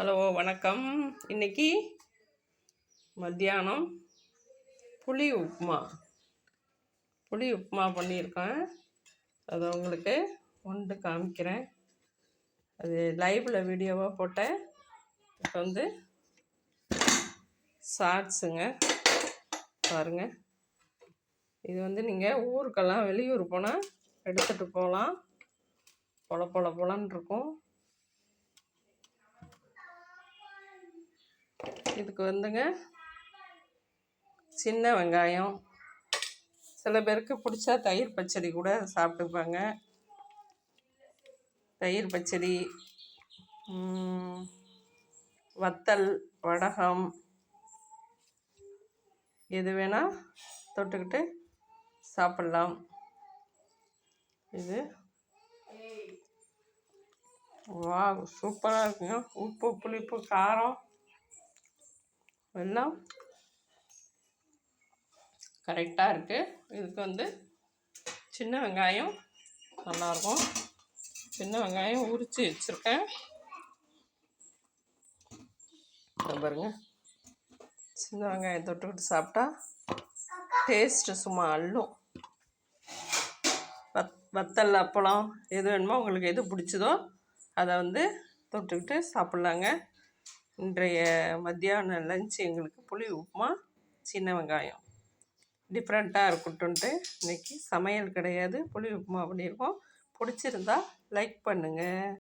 Hello வணக்கம். இன்னைக்கு மத்தியானம் புளி உப்புமா புளி உப்புமா பண்ணியிருக்கேன். அதை உங்களுக்கு ஒன்று காமிக்கிறேன். அது லைவில் வீடியோவாக போட்டேன். இப்போ வந்து ஷார்ட்ஸுங்க பாருங்கள் இது வந்து நீங்கள் ஊருக்கெல்லாம் வெளியூர் போனால் எடுத்துகிட்டு போகலாம். பொல பொல பொலன்னு இருக்கும். இதுக்கு வந்துங்க சின்ன வெங்காயம். சில பேருக்கு பிடிச்சா தயிர் பச்சடி கூட சாப்பிட்டுப்பாங்க. தயிர் பச்சடி வத்தல் வடகம் எது வேணால் தொட்டுக்கிட்டு சாப்பிட்லாம். இது. வா சூப்பராக இருக்குங்க. உப்பு புளிப்பு காரம். வந்தால் கரெக்டாக இருக்குது இதுக்கு வந்து சின்ன வெங்காயம். நல்லாயிருக்கும் சின்ன வெங்காயம் உரித்து வச்சுருக்கேன். பாருங்க. சின்ன வெங்காயம் தொட்டுக்கிட்டு சாப்பிட்டா டேஸ்ட்டு சும்மா அள்ளும். வத் வத்தல் அப்பளம் எது வேணுமோ உங்களுக்கு எது பிடிச்சதோ அதை வந்து தொட்டுக்கிட்டு சாப்பிட்லாங்க. இன்றைய மத்தியான லஞ்ச் எங்களுக்கு புளி உப்புமா சின்ன வெங்காயம். டிஃப்ரெண்ட்டாக இருக்கட்டும்ன்ட்டு இன்றைக்கி சமையல் கிடையாது. புளி உப்புமா பண்ணியிருக்கோம் பிடிச்சிருந்தா லைக் பண்ணுங்கள்